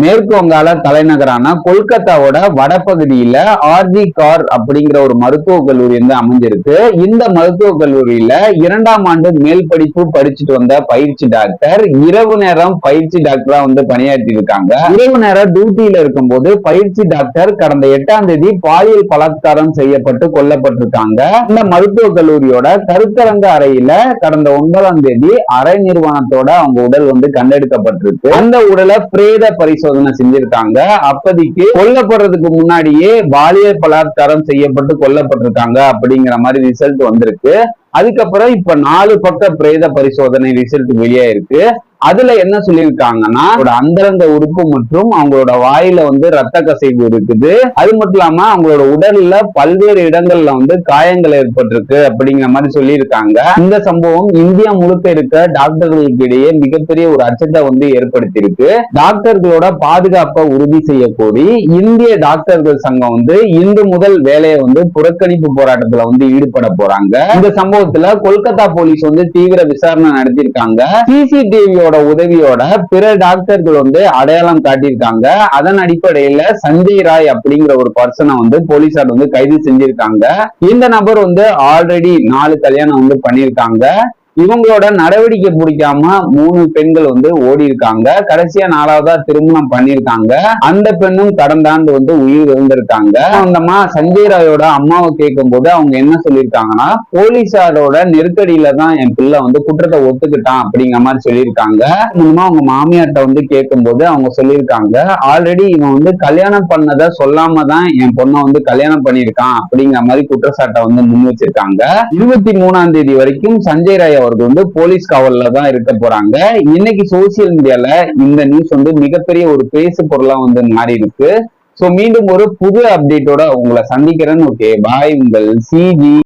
மேற்கு வங்காள தலைநகரான கொல்கத்தாவோட வடபகுதியில ஆர்ஜி கார் அப்படிங்கிற ஒரு மருத்துவக் கல்லூரி வந்து அமைஞ்சிருக்கு. இந்த மருத்துவக் கல்லூரியில இரண்டாம் ஆண்டு மேல் படிப்பு படிச்சுட்டு வந்த பயிற்சி டாக்டர் இரவு நேரம் பயிற்சி டாக்டரா வந்து பணியாற்றி இருக்காங்க. இரவு நேரம் டியூட்டியில இருக்கும்போது பயிற்சி டாக்டர் கடந்த எட்டாம் தேதி பாலியல் பலாத்காரம் செய்யப்பட்டு கொல்லப்பட்டிருக்காங்க. இந்த மருத்துவக் கல்லூரியோட கருத்தரங்க அறையில கடந்த ஒன்பதாம் தேதி அறை நிறுவனத்தோட அவங்க உடல் வந்து கண்டெடுக்கப்பட்டிருக்கு. அந்த உடலை பிரேத பரிசு பரிசோதனை செஞ்சிருக்காங்க. அப்போதைக்கு கொல்லப்படுறதுக்கு முன்னாடியே பாலியல் பலாத்காரம் செய்யப்பட்டு கொல்லப்பட்டிருக்காங்க அப்படிங்கிற மாதிரி ரிசல்ட் வந்திருக்கு. அதுக்கப்புறம் இப்ப நாலு பக்க பிரேத பரிசோதனை ரிசல்ட் வெளியாயிருக்கு. அதுல என்ன சொல்லியிருக்காங்கன்னா அந்தரங்க உறுப்பு மற்றும் அவங்களோட வாயில வந்து ரத்த கசைவு இருக்குது. அது மட்டும் இல்லாம அவங்களோட உடல்ல பல்வேறு இடங்கள்ல வந்து காயங்கள் ஏற்பட்டிருக்கு அப்படிங்கிற மாதிரி சொல்லியிருக்காங்க. இந்த சம்பவம் இந்தியா முழுக்க இருக்க டாக்டர்களுக்கு இடையே மிகப்பெரிய ஒரு அச்சத்தை வந்து ஏற்படுத்தியிருக்கு. டாக்டர்களோட பாதுகாப்பை உறுதி செய்ய கோரி இந்திய டாக்டர்கள் சங்கம் வந்து இன்று முதல் வேலையை வந்து புறக்கணிப்பு போராட்டத்துல வந்து ஈடுபட போறாங்க. இந்த சம்பவத்துல கொல்கத்தா போலீஸ் வந்து தீவிர விசாரணை நடத்தியிருக்காங்க. சிசிடிவியோட உதவியோட பிற டாக்டர்கள் வந்து அடையாளம் காட்டியிருக்காங்க. அதன் அடிப்படையில சஞ்சய் ராய் அப்படிங்கிற ஒரு பர்சனை வந்து போலீசார் வந்து கைது செஞ்சிருக்காங்க. இந்த நபர் வந்து ஆல்ரெடி நாலு கல்யாணம் வந்து பண்ணியிருக்காங்க. இவங்களோட நடவடிக்கை பிடிக்காம மூணு பெண்கள் வந்து ஓடி இருக்காங்க கடைசியா நாலாவதா திருமணம் பண்ணிருக்காங்க அந்த பெண்ணும் கடந்த ஆண்டு வந்து உயிர் இருந்திருக்காங்க அந்தமா சஞ்சய் ராயோட அம்மாவை கேட்கும் போது அவங்க என்ன சொல்லியிருக்காங்கன்னா போலீசாரோட நெருக்கடியில தான் என் பிள்ளை வந்து குற்றத்தை ஒத்துக்கிட்டான் அப்படிங்கிற மாதிரி சொல்லியிருக்காங்க. மூலமா அவங்க மாமியார்ட்ட வந்து கேட்கும்போது அவங்க சொல்லியிருக்காங்க ஆல்ரெடி இவன் வந்து கல்யாணம் பண்ணதை சொல்லாம தான் என் பொண்ணை வந்து கல்யாணம் பண்ணியிருக்கான் அப்படிங்கிற மாதிரி குற்றச்சாட்டை வந்து முன் வச்சிருக்காங்க. இருபத்தி மூணாம் தேதி வரைக்கும் சஞ்சய் ராய அவர்கள் வந்து போலீஸ் காவல்ல தான் இருக்க போறாங்க. இன்னைக்கு சோசியல் மீடியால இந்த நியூஸ் வந்து மிகப்பெரிய ஒரு பேசு பொருளா வந்து மாறி இருக்கு. சோ மீண்டும் ஒரு புது அப்டேட்டோட உங்களை சந்திக்கிறேன்னு ஓகே பாய் உங்கள் சிஜி